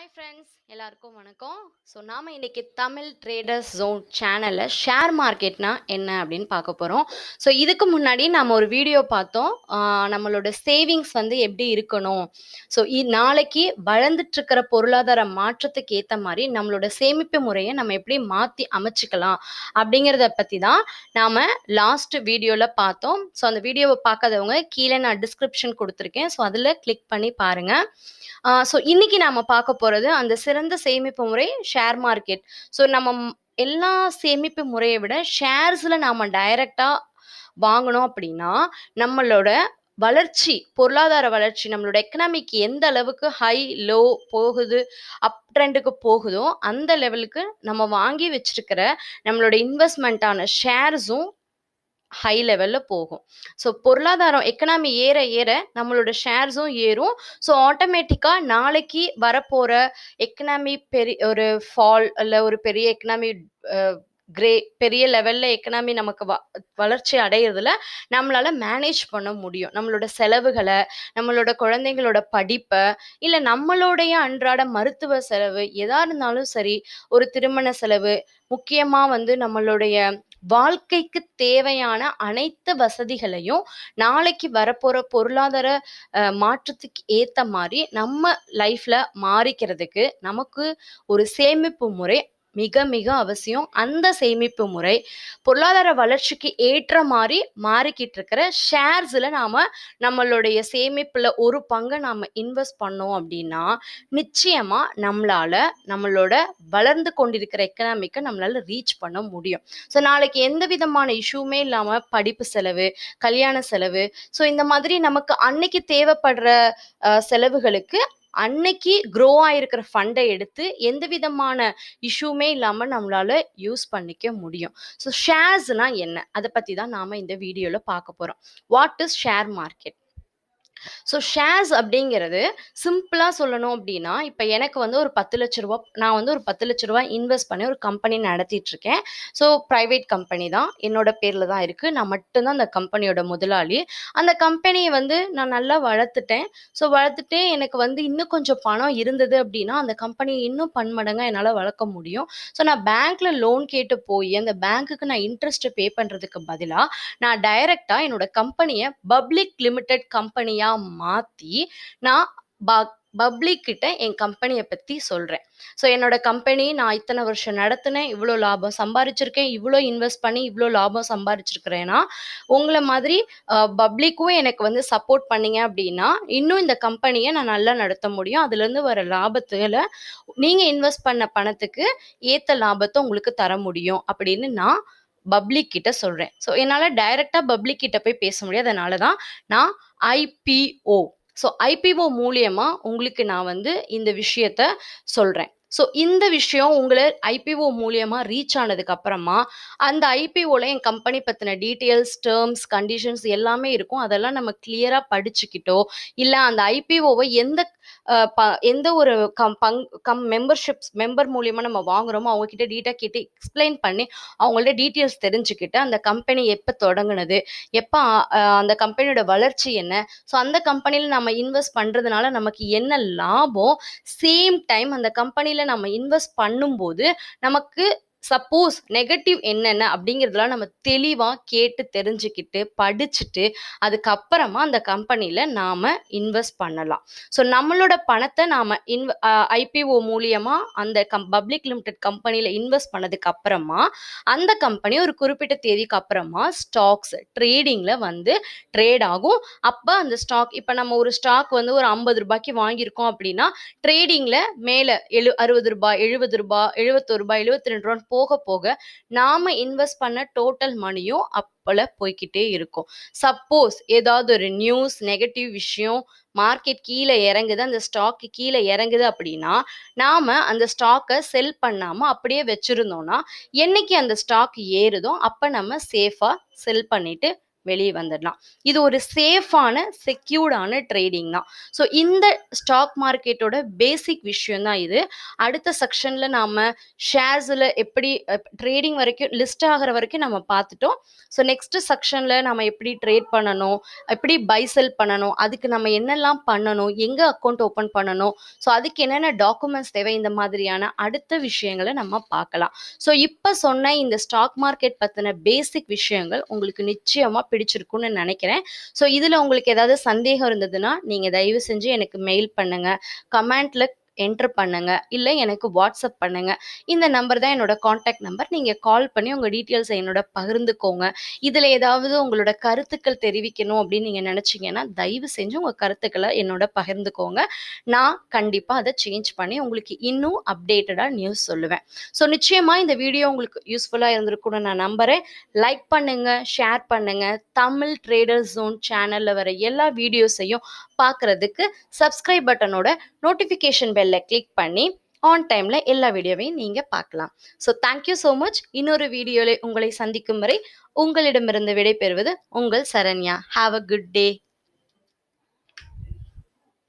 Hi friends எல்லாருக்கும் வணக்கம். So நாம் இன்றைக்கி தமிழ் ட்ரேடர்ஸ் ஜோன் சேனலில் ஷேர் மார்க்கெட்னா என்ன அப்படின்னு பார்க்க போகிறோம் ஸோ இதுக்கு முன்னாடி நம்ம ஒரு வீடியோ பார்த்தோம். நம்மளோட சேவிங்ஸ் வந்து எப்படி இருக்கணும்? ஸோ நாளைக்கு வளர்ந்துட்டுருக்கிற பொருளாதார மாற்றத்துக்கு ஏற்ற மாதிரி நம்மளோட சேமிப்பு முறையை நம்ம எப்படி மாற்றி அமைச்சிக்கலாம் அப்படிங்கிறத பற்றி தான் நாம் லாஸ்ட் வீடியோவில் பார்த்தோம். ஸோ அந்த வீடியோவை பார்க்காதவங்க கீழே நான் டிஸ்கிரிப்ஷன் கொடுத்துருக்கேன். ஸோ அதில் கிளிக் பண்ணி பாருங்கள் ஸோ இன்றைக்கி நாம் பார்க்க போகிறது அந்த சிறந்த சேமிப்பு முறை ஷேர் மார்க்கெட் ஸோ நம்ம எல்லா சேமிப்பு முறையை விட ஷேர்ஸில் நாம் டைரக்டா வாங்கணும் அப்படின்னா நம்மளோட வளர்ச்சி பொருளாதார வளர்ச்சி நம்மளோட எக்கனாமிக் எந்த அளவுக்கு ஹை லோ போகுது அப் ட்ரெண்டுக்கு போகுதோ அந்த லெவலுக்கு நம்ம வாங்கி வச்சிருக்கிற நம்மளோட இன்வெஸ்ட்மெண்ட்டான ஷேர்ஸும் ஹை லெவலில் போகும். ஸோ பொருளாதாரம் எக்கனாமி ஏற ஏற நம்மளோட ஷேர்ஸும் ஏறும். ஸோ ஆட்டோமேட்டிக்காக நாளைக்கு வரப்போகிற எக்கனாமி பெரிய ஒரு ஃபால் இல்லை ஒரு பெரிய எக்கனாமி கிரே பெரிய லெவலில் எக்கனாமி நமக்கு வ வளர்ச்சி அடையிறதுல நம்மளால மேனேஜ் பண்ண முடியும். நம்மளோட செலவுகளை நம்மளோட குழந்தைங்களோட படிப்பை இல்லை நம்மளுடைய அன்றாட மருத்துவ செலவு எதா இருந்தாலும் சரி ஒரு திருமண செலவு முக்கியமாக வந்து நம்மளுடைய வாழ்க்கைக்கு தேவையான அனைத்து வசதிகளையும் நாளைக்கு வரப்போற பொருளாதார மாற்றத்துக்கு ஏத்த மாதிரி நம்ம லைஃப்ல மாறிக்கிறதுக்கு நமக்கு ஒரு சேமிப்பு முறை மிக மிக அவசியம். அந்த சேமிப்பு முறை பொருளாதார வளர்ச்சிக்கு ஏற்ற மாதிரி மாறிக்கிட்டு இருக்கிற ஷேர்ஸில் நாம் நம்மளுடைய சேமிப்பில் ஒரு பங்கை நாம் இன்வெஸ்ட் பண்ணோம் அப்படின்னா நிச்சயமாக நம்மளால் நம்மளோட வளர்ந்து கொண்டிருக்கிற எக்கனாமிக்கை நம்மளால் ரீச் பண்ண முடியும். ஸோ நாளைக்கு எந்த விதமான இஷ்யூமே இல்லாமல் படிப்பு செலவு கல்யாண செலவு ஸோ இந்த மாதிரி நமக்கு அன்னைக்கு தேவைப்படுற செலவுகளுக்கு அன்னைக்கு க்ரோ ஆயிருக்கிற ஃபண்டை எடுத்து எந்த விதமான இஷ்யூமே இல்லாமல் நம்மளால யூஸ் பண்ணிக்க முடியும். ஸோ ஷேர்ஸ்னால் என்ன? அதை பற்றி தான் நாம் இந்த வீடியோவில் பார்க்க போகிறோம் what is share market so shares அப்படிங்கிறது சிம்பிளாக சொல்லணும் அப்படின்னா இப்போ எனக்கு வந்து ஒரு பத்து லட்ச ரூபா நான் வந்து ஒரு பத்து லட்ச ரூபா இன்வெஸ்ட் பண்ணி ஒரு கம்பெனி நடத்திட்டு இருக்கேன். ஸோ ப்ரைவேட் கம்பெனி தான். என்னோட பேரில் தான் இருக்குது நான் மட்டும்தான் அந்த கம்பெனியோட முதலாளி. அந்த கம்பெனியை வந்து நான் நல்லா வளர்த்துட்டேன். ஸோ வளர்த்துட்டே எனக்கு வந்து இன்னும் கொஞ்சம் பணம் இருந்தது அப்படின்னா அந்த கம்பெனியை இன்னும் பன்மடங்காக என்னால் வளர்க்க முடியும். ஸோ நான் பேங்க்கில் லோன் கேட்டு போய் அந்த பேங்க்குக்கு நான் இன்ட்ரெஸ்ட்டை பே பண்ணுறதுக்கு பதிலாக நான் டைரெக்டாக என்னோட கம்பெனியை பப்ளிக் லிமிடெட் கம்பெனியாக மாற்றி நான் பப்ளிக் கிட்ட என் கம்பெனியை பற்றி சொல்கிறேன் ஸோ என்னோட கம்பெனி நான் இத்தனை வருஷம் நடத்தினேன் இவ்வளோ லாபம் சம்பாரிச்சிருக்கேன் இவ்வளோ இன்வெஸ்ட் பண்ணி இவ்வளோ லாபம் சம்பாரிச்சிருக்கிறேன்னா உங்களை மாதிரி பப்ளிக்கும் எனக்கு வந்து சப்போர்ட் பண்ணீங்க அப்படின்னா இன்னும் இந்த கம்பெனியை நான் நல்லா நடத்த முடியும். அதுலேருந்து வர லாபத்துகளை நீங்கள் இன்வெஸ்ட் பண்ண பணத்துக்கு ஏற்ற லாபத்தை உங்களுக்கு தர முடியும் அப்படின்னு நான் பப்ளிக் கிட்ட சொல்கிறேன் ஸோ என்னால் டைரெக்டாக பப்ளிக் கிட்ட போய் பேச முடியாது. அதனால தான் நான் ஐபிஓ ஸோ ஐபிஓ மூலியமா உங்களுக்கு நான் வந்து இந்த விஷயத்த சொல்கிறேன் ஸோ இந்த விஷயம் உங்களை ஐபிஓ மூலியமாக ரீச் ஆனதுக்கு அப்புறமா அந்த ஐபிஓவில் என் கம்பெனி பற்றின டீட்டெயில்ஸ் டேர்ம்ஸ் கண்டிஷன்ஸ் எல்லாமே இருக்கும். அதெல்லாம் நம்ம கிளியராக படிச்சுக்கிட்டோ இல்லை அந்த ஐபிஓவை எந்த ப- எந்த ஒரு கம் பங் கம் மெம்பர்ஷிப்ஸ் மெம்பர் மூலியமாக நம்ம வாங்குறோமோ அவங்க கிட்ட டீட்டா கேட்டு எக்ஸ்பிளைன் பண்ணி அவங்கள்ட்ட டீட்டெயில்ஸ் தெரிஞ்சுக்கிட்டு அந்த கம்பெனி எப்போ தொடங்குனது எப்போ அந்த கம்பெனியோட வளர்ச்சி என்ன? ஸோ அந்த கம்பெனியில் நம்ம இன்வெஸ்ட் பண்ணுறதுனால நமக்கு என்ன லாபம்? சேம் டைம் அந்த கம்பெனியில் நம்ம இன்வெஸ்ட் பண்ணும்போது நமக்கு சப்போஸ் நெகட்டிவ் என்னென்ன அப்படிங்கிறதெல்லாம் நம்ம தெளிவாக கேட்டு தெரிஞ்சுக்கிட்டு படிச்சுட்டு அதுக்கப்புறமா அந்த கம்பெனியில் நாம் இன்வெஸ்ட் பண்ணலாம். ஸோ நம்மளோட பணத்தை நாம் இன்வ ஐபிஓ மூலியமாக அந்த கம் பப்ளிக் லிமிடெட் கம்பெனியில் இன்வெஸ்ட் பண்ணதுக்கு அப்புறமா அந்த கம்பெனி ஒரு குறிப்பிட்ட தேதிக்கு அப்புறமா ஸ்டாக்ஸ் ட்ரேடிங்கில் வந்து ட்ரேட் ஆகும். அப்போ அந்த ஸ்டாக் இப்போ நம்ம ஒரு ஸ்டாக் வந்து ஒரு ஐம்பது ரூபாய்க்கு வாங்கியிருக்கோம் அப்படின்னா ட்ரேடிங்கில் மேலே எழு அறுபது ரூபாய் எழுபது ரூபாய் எழுபத்தொரு ரூபாய் எழுபத்தி ரெண்டு ரூபான்னு போக போக நாம இன்வெஸ்ட் பண்ண டோட்டல் மணியும் அப்போல போய்க்கிட்டே இருக்கும். சப்போஸ் ஏதாவது ஒரு நியூஸ் நெகட்டிவ் விஷயம் மார்க்கெட் கீழே இறங்குது அந்த ஸ்டாக்கு கீழே இறங்குது அப்படின்னா நாம அந்த ஸ்டாக்கை செல் பண்ணாம அப்படியே வச்சிருந்தோம்னா என்னைக்கு அந்த ஸ்டாக் ஏறுதோ அப்ப நம்ம சேஃபா செல் பண்ணிட்டு வெளியே வந்துடலாம். இது ஒரு சேஃபான செக்யூர்டான ட்ரேடிங் தான். ஸோ இந்த ஸ்டாக் மார்க்கெட்டோட பேசிக் விஷயம் தான் இது. அடுத்த செக்ஷனில் நாம் ஷேர்ஸில் எப்படி ட்ரேடிங் வரைக்கும் லிஸ்ட் ஆகிற வரைக்கும் நம்ம பார்த்துட்டோம். ஸோ நெக்ஸ்ட் செக்ஷனில் நம்ம எப்படி ட்ரேட் பண்ணணும் எப்படி பை செல் பண்ணணும் அதுக்கு நம்ம என்னெல்லாம் பண்ணணும் எங்கே அக்கௌண்ட் ஓப்பன் பண்ணணும். ஸோ அதுக்கு என்னென்ன டாக்குமெண்ட்ஸ் தேவை இந்த மாதிரியான அடுத்த விஷயங்களை நம்ம பார்க்கலாம். ஸோ இப்போ சொன்ன இந்த ஸ்டாக் மார்க்கெட் பற்றின பேசிக் விஷயங்கள் உங்களுக்கு நிச்சயமாக பிடிச்சிருக்கும்னு நினைக்கிறேன். ஸோ இதில் உங்களுக்கு ஏதாவது சந்தேகம் இருந்ததுன்னா நீங்கள் தயவு செஞ்சு எனக்கு மெயில் பண்ணுங்கள் கமெண்ட்டில் என்டர் பண்ணுங்க. இல்லை எனக்கு வாட்ஸ்அப் பண்ணுங்க. இந்த நம்பர் தான் என்னோட காண்டாக்ட் நம்பர் நீங்கள் கால் பண்ணி உங்கள் டீட்டெயில்ஸை என்னோட பகிர்ந்துக்கோங்க. இதில் ஏதாவது உங்களோட கருத்துக்கள் தெரிவிக்கணும் அப்படின்னு நீங்கள் நினச்சிங்கன்னா தயவு செஞ்சு உங்கள் கருத்துக்களை என்னோட பகிர்ந்துக்கோங்க. நான் கண்டிப்பாக அதை சேஞ்ச் பண்ணி உங்களுக்கு இன்னும் அப்டேட்டடாக நியூஸ் சொல்லுவேன். ஸோ நிச்சயமாக இந்த வீடியோ உங்களுக்கு யூஸ்ஃபுல்லாக இருந்திருக்கும்னு நான் நம்புகிறேன் லைக் பண்ணுங்கள் ஷேர் பண்ணுங்கள் தமிழ் ட்ரேடர் ஜோன் சேனலில் வர எல்லா வீடியோஸையும் பார்க்குறதுக்கு சப்ஸ்கிரைப் பட்டனோட நோட்டிஃபிகேஷன் பெல்லை கிளிக் பண்ணி ஆன் டைமில் எல்லா வீடியோவையும் நீங்கள் பார்க்கலாம். ஸோ தேங்க்யூ ஸோ மச் இன்னொரு வீடியோவில் உங்களை சந்திக்கும் வரை உங்களிடமிருந்து விடைபெறுவது உங்கள் Saranya. Have a good day